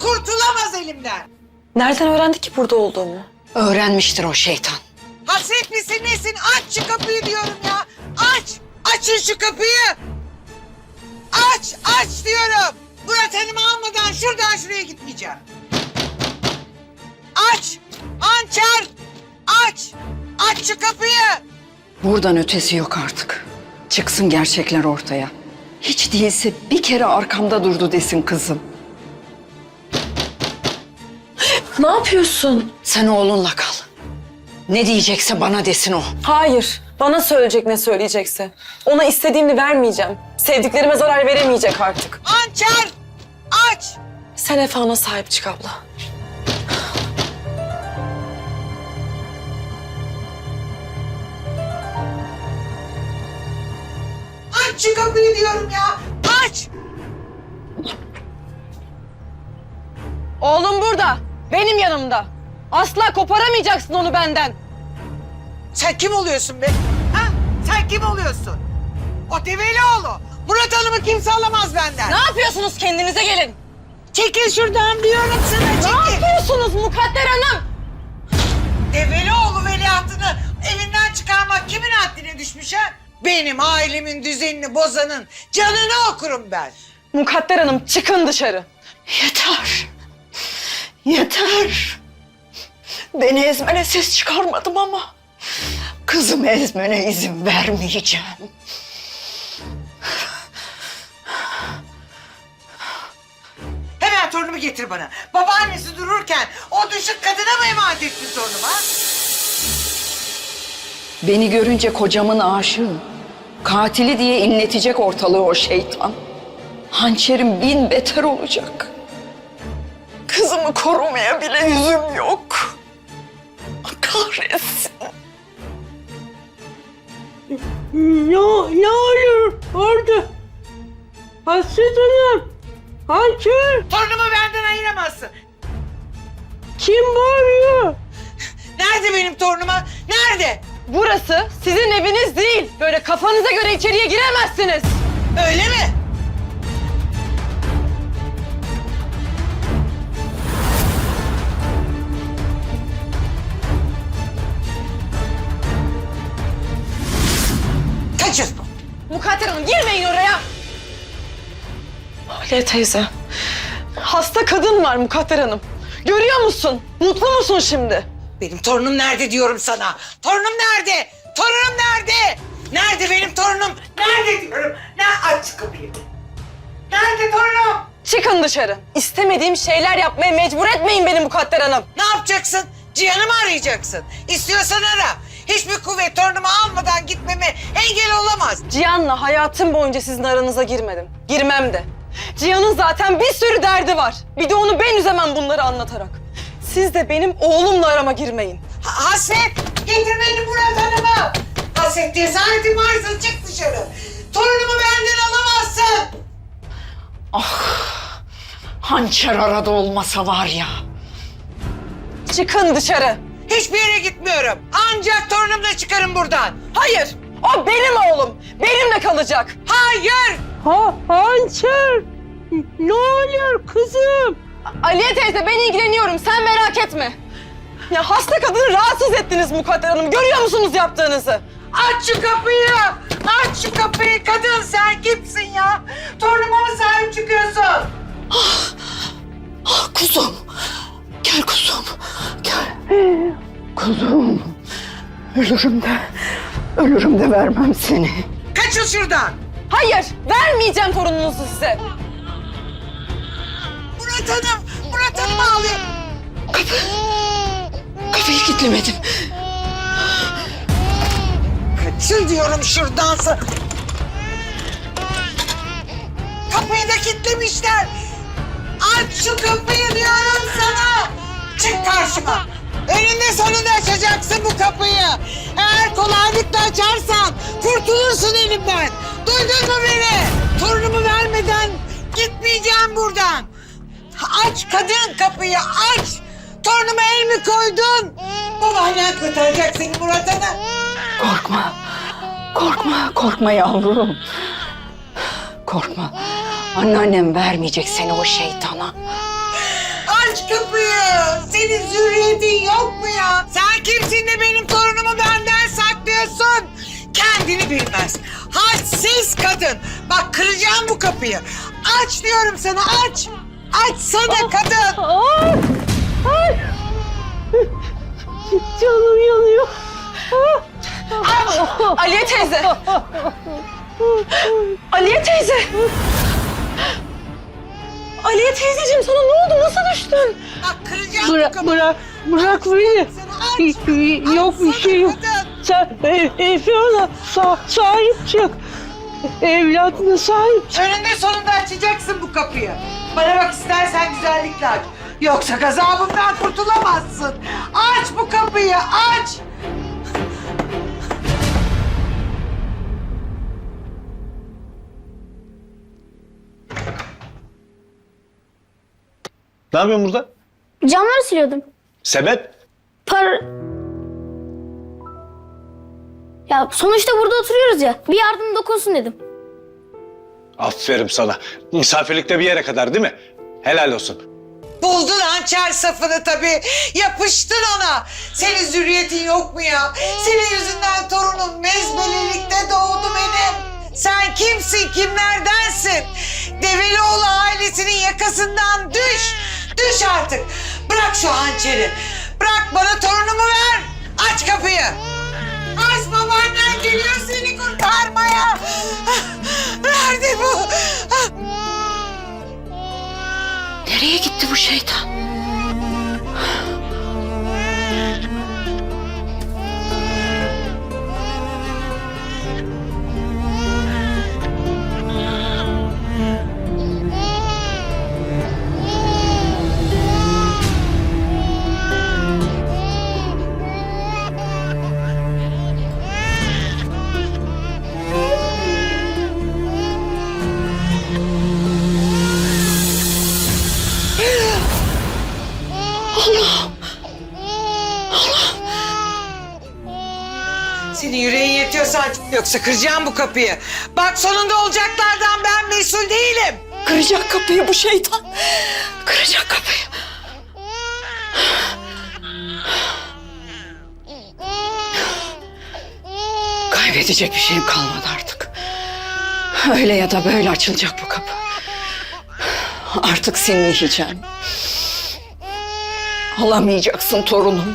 Kurtulamaz elimden. Nereden öğrendi ki burada olduğumu? Öğrenmiştir o şeytan. Hasret misin nesin? Aç şu kapıyı diyorum ya. Aç. Açın şu kapıyı. Aç. Aç diyorum. Murat Hanım'ı almadan şuradan şuraya gitmeyeceğim. Aç. Hançer. Aç. Aç şu kapıyı. Buradan ötesi yok artık. Çıksın gerçekler ortaya. Hiç değilse bir kere arkamda durdu desin kızım. Yapıyorsun? Sen oğlunla kal. Ne diyecekse bana desin o. Hayır. Bana söyleyecek ne söyleyecekse. Ona istediğimi vermeyeceğim. Sevdiklerime zarar veremeyecek artık. Hançer. Aç. Sen Efe'na sahip çık abla. Aç şu kapıyı diyorum ya. Aç. Oğlum burada. Benim yanımda. Asla koparamayacaksın onu benden. Sen kim oluyorsun be? Ha? Sen kim oluyorsun? O Develioğlu. Murat Hanım'ı kimse alamaz benden. Ne yapıyorsunuz kendinize gelin. Çekil şuradan diyorum sana Ne çekil. yapıyorsunuz Mukadder Hanım? Develioğlu veliahtını evinden çıkarmak kimin haddine düşmüş ha? Benim ailemin düzenini bozanın canını okurum ben. Mukadder Hanım çıkın dışarı. Yeter. Yeter. Beni ezmene ses çıkarmadım ama... ...kızımı ezmene izin vermeyeceğim. Hemen torunumu getir bana. Babaannesi dururken o düşük kadına mı emanet ettin torunumu ha? Beni görünce kocamın aşığı. Katili diye inletecek ortalığı o şeytan. Hançerim bin beter olacak. Kızımı korumaya bile yüzüm yok. Kahretsin. Ne, ne olur orada? Hasret Hanım. Hançer. Torunumu benden ayıramazsın. Kim bağırıyor? Nerede benim torunum ha? Nerede? Burası sizin eviniz değil. Böyle kafanıza göre içeriye giremezsiniz. Öyle mi? Hanım girmeyin oraya. Aliye teyze. Hasta kadın var Mukadder Hanım. Görüyor musun? Mutlu musun şimdi? Benim torunum nerede diyorum sana? Torunum nerede? Torunum nerede? Nerede benim torunum? Nerede diyorum? Ne aç şu kapıyı. Nerede torunum? Çıkın dışarı. İstemediğim şeyler yapmaya mecbur etmeyin beni Mukadder Hanım. Ne yapacaksın? Cihan'ı mı arayacaksın? İstiyorsan ara. Hiçbir kuvvet torunumu almadan gitmeme engel olamaz. Cihan'la hayatım boyunca sizin aranıza girmedim. Girmem de. Cihan'ın zaten bir sürü derdi var. Bir de onu ben üzemem bunları anlatarak. Siz de benim oğlumla arama girmeyin. Ha- Hasret getir beni Murat Hanım'a. Hasret cesaretin varsa çık dışarı. Torunumu benden alamazsın. Hançer arada olmasa var ya. Çıkın dışarı. Hiçbir yere gitmiyorum. Ancak torunumla çıkarım buradan. Hayır, o benim oğlum. Benimle kalacak. Hayır. Ha, Hançer. Ne oluyor kızım? Aliye teyze ben ilgileniyorum. Sen merak etme. Ya hasta kadını rahatsız ettiniz Mukadder Hanım. Görüyor musunuz yaptığınızı? Aç şu kapıyı. Aç şu kapıyı. Kadın sen kimsin ya? Torunuma mı sahip çıkıyorsun? Ah kuzum. Kuzum. Ölürüm de, ölürüm de vermem seni. Kaçın şuradan. Hayır, vermeyeceğim torununuzu size. Murat Hanım. Murat Hanım ağlıyor. Kapıyı kilitlemedim. Kaçın diyorum şuradan. sa- Kapıyı da kilitlemişler. Aç şu kapıyı diyorum sana. Çık karşıma. Önünde sonunda açacaksın bu kapıyı. Eğer kolaylıkla açarsan kurtulursun elimden. Duydun mu beni? Torunumu vermeden gitmeyeceğim buradan. Aç kadın kapıyı aç. Torunuma el mi koydun? Babaannem kurtaracak seni Murat Hanım. Korkma. Korkma, korkma yavrum. Korkma. Anneannem vermeyecek seni o şeytana. Aç kapıyı. Senin zürriyetin yok mu ya? Sen kimsin de benim torunumu benden saklıyorsun? Kendini bilmez. Hadsiz kadın. Bak kıracağım bu kapıyı. Aç diyorum sana aç. Açsana kadın. Ay! Ay! Canım yanıyor. Aliye teyze. Aliye teyze. Aliye teyzeciğim sana Bırak, bırak, bırak beni. Yok bir şey yok. Sen e, Efe'ye sa sahip çık. Evladına sahip çık. Önünde sonunda açacaksın bu kapıyı. Bana bak istersen güzellikle aç. Yoksa gazabımdan kurtulamazsın. Aç bu kapıyı aç. Ne yapıyorsun burada? Camları siliyordum. Sebep? Par... Ya sonuçta burada oturuyoruz ya. Bir yardım dokunsun dedim. Aferin sana. Misafirlikte bir yere kadar değil mi? Helal olsun. Buldun hançer safını tabii. Yapıştın ona. Senin zürriyetin yok mu ya? Senin yüzünden torunum mezbelelikte doğdu benim. Sen kimsin, kimlerdensin? Develioğlu ailesinin yakasından düş. Artık. Bırak şu hançeri. Bırak bana torunumu ver. Aç kapıyı. Aç babaannen geliyor seni kurtarmaya. Nerede bu? Nereye gitti bu şeytan? Yetiyorsa aç. Yoksa kıracağım bu kapıyı. Bak sonunda olacaklardan ben mesul değilim. Kıracak kapıyı bu şeytan. Kıracak kapıyı. Kaybedecek bir şeyim kalmadı artık. Öyle ya da böyle açılacak bu kapı. Artık seni yiyeceğim. Alamayacaksın torunumu.